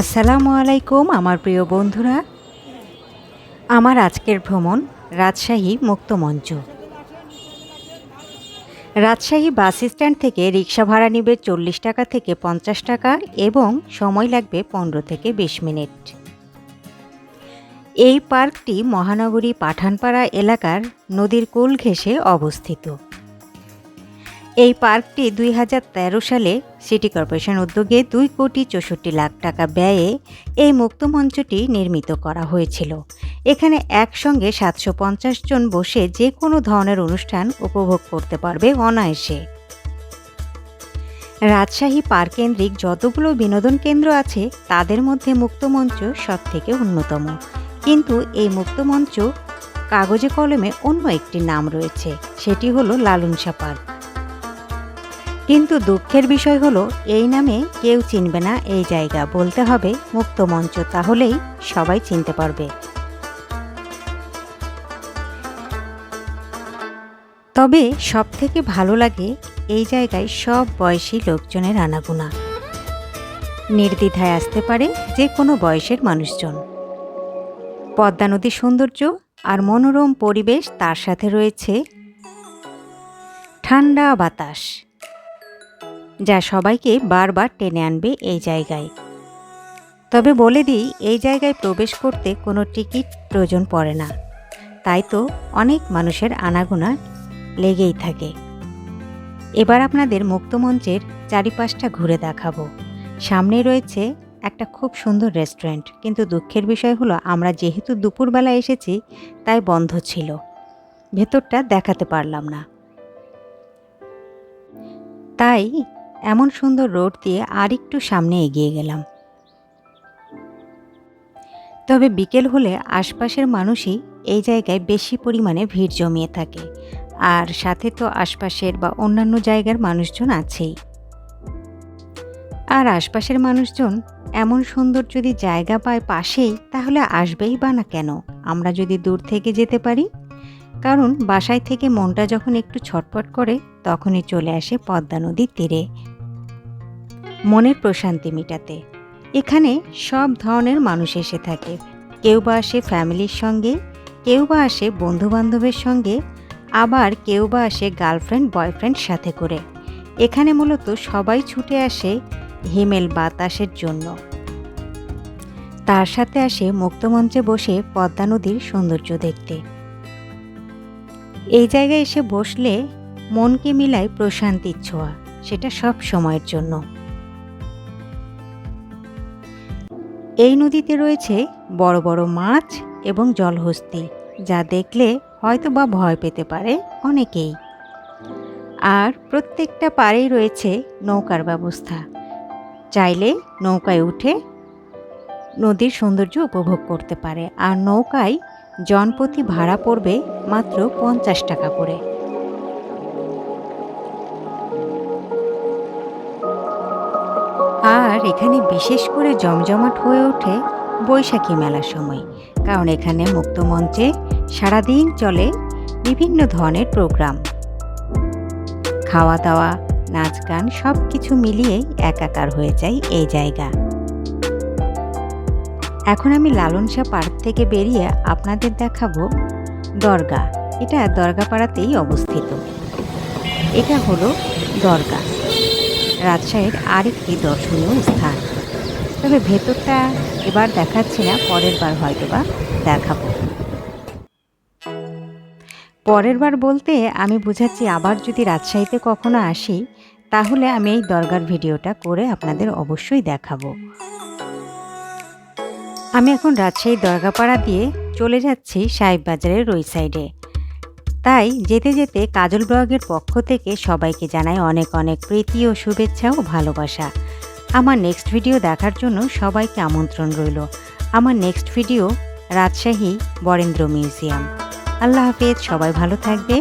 আসসালামু আলাইকুম, আমার প্রিয় বন্ধুরা। আমার আজকের ভ্রমণ রাজশাহী মুক্তমঞ্চ রাজশাহী বাস স্ট্যান্ড থেকে রিক্সা ভাড়া নেবে চল্লিশ টাকা থেকে পঞ্চাশ টাকা এবং সময় লাগবে পনেরো থেকে বিশ মিনিট। এই পার্কটি মহানগরী পাঠানপাড়া এলাকার নদীর কোল ঘেঁষে অবস্থিত। এই পার্কটি দুই হাজার তেরো সালে সিটি কর্পোরেশন উদ্যোগে দুই কোটি চৌষট্টি লাখ টাকা ব্যয়ে এই মুক্তমঞ্চটি নির্মিত করা হয়েছিল। এখানে একসঙ্গে সাতশো পঞ্চাশ জন বসে যে কোনো ধরনের অনুষ্ঠান উপভোগ করতে পারবে অনায়াসে। রাজশাহী পার্ক কেন্দ্রিক যতগুলো বিনোদন কেন্দ্র আছে, তাদের মধ্যে মুক্তমঞ্চ সব থেকে অন্যতম। কিন্তু এই মুক্তমঞ্চ কাগজে কলমে অন্য একটি নাম রয়েছে, সেটি হলো লালনসা পার্ক। কিন্তু দুঃখের বিষয় হলো, এই নামে কেউ চিনবে না এই জায়গা। বলতে হবে, মুক্ত মঞ্চ, তাহলেই সবাই চিনতে পারবে। তবে সব থেকে ভালো লাগে, এই জায়গায় সব বয়সী লোকজনের আনাগোনা। নির্দ্বিধায় আসতে পারে যে কোনো বয়সের মানুষজন। পদ্মা নদীর সৌন্দর্য আর মনোরম পরিবেশ তার সাথে রয়েছে ঠান্ডা বাতাস। যা সবাইকে বারবার টেনে আনবে এই জায়গায়। তবে বলে দিই, এই জায়গায় প্রবেশ করতে কোনো টিকিট প্রয়োজন পড়ে না। তাই তো অনেক মানুষের আনাগোনা লেগেই থাকে। এবার আপনাদের মুক্তমঞ্চের চারিপাশটা ঘুরে দেখাবো। সামনে রয়েছে একটা খুব সুন্দর রেস্টুরেন্ট, কিন্তু দুঃখের বিষয় হলো আমরা যেহেতু দুপুরবেলা এসেছি, তাই বন্ধ ছিল। ভেতরটা দেখাতে পারলাম না। তাই এমন সুন্দর রোড দিয়ে আর একটু সামনে এগিয়ে গেলাম। তবে বিকেল হলে আশপাশের মানুষই এই জায়গায় বেশি পরিমাণে ভিড় জমিয়ে থাকে, আর সাথে তো আশপাশের বা অন্যান্য জায়গার মানুষজন আছেই। আর আশপাশের মানুষজন এমন সুন্দর যদি জায়গা পায় পাশেই, তাহলে আসবেই বা না কেন? আমরা যদি দূর থেকে যেতে পারি? কারণ বাসায় থেকে মনটা যখন একটু ছটপট করে, তখনই চলে আসে পদ্মা নদীর তীরে। মনের প্রশান্তি মেটাতে। এখানে সব ধরনের মানুষ এসে থাকে। কেউ বা আসে ফ্যামিলির সঙ্গে, কেউ বা আসে বন্ধুবান্ধবের সঙ্গে, আবার কেউ বা আসে গার্লফ্রেন্ড, বয়ফ্রেন্ড সাথে করে। এখানে মূলত সবাই ছুটে আসে হিমেল বাতাসের জন্য। তার সাথে আসে মুক্তমঞ্চে বসে পদ্মা নদীর সৌন্দর্য দেখতে। এই জায়গায় এসে বসলে মনকে মিলায় প্রশান্তির ছোঁয়া, সেটা সব সময়ের জন্য। এই নদীতে রয়েছে বড় বড় মাছ এবং জলহস্তি, যা দেখলে হয়তো বা ভয় পেতে পারে অনেকেই। আর প্রত্যেকটা পাড়েই রয়েছে নৌকার ব্যবস্থা। চাইলে নৌকায় উঠে নদীর সৌন্দর্য উপভোগ করতে পারে। আর নৌকায় জনপ্রতি ভাড়া পড়বে মাত্র পঞ্চাশ টাকা করে। আর এখানে বিশেষ করে জমজমাট হয়ে ওঠে বৈশাখী মেলার সময়, কারণ এখানে মুক্তমঞ্চে সারাদিন চলে বিভিন্ন ধরনের প্রোগ্রাম। খাওয়া দাওয়া নাচ গান সব কিছু মিলিয়েই একাকার হয়ে যায় এই জায়গা। এখন আমি লালন শাহ পার্ক থেকে বেরিয়ে আপনাদের দেখাবো দরগা। এটা দরগাপাড়াতেই অবস্থিত। এটা হলো দরগা। রাজশাহীর আরেকটি দর্শনীয় স্থান। তবে ভেতরটা এবার দেখাচ্ছি না, পরের বার হয়তো বা দেখাবো। পরের বার বলতে আমি বুঝাচ্ছি আবার যদি রাজশাহীতে কখনো আসি, তাহলে আমি এই দরগার ভিডিওটা করে আপনাদের অবশ্যই দেখাবো। আমি এখন রাজশাহী দরগাপাড়া দিয়ে চলে যাচ্ছি সাহেব বাজারের ওই সাইডে তাই যেতে যেতে কাজল ব্লগের পক্ষ থেকে সবাইকে জানাই অনেক অনেক প্রীতি ও শুভেচ্ছা ও ভালোবাসা। আমার নেক্সট ভিডিও দেখার জন্য সবাইকে আমন্ত্রণ রইল। আমার next video Rajshahi Barendra museum. আল্লাহ হাফেজ, সবাই ভালো থাকবে।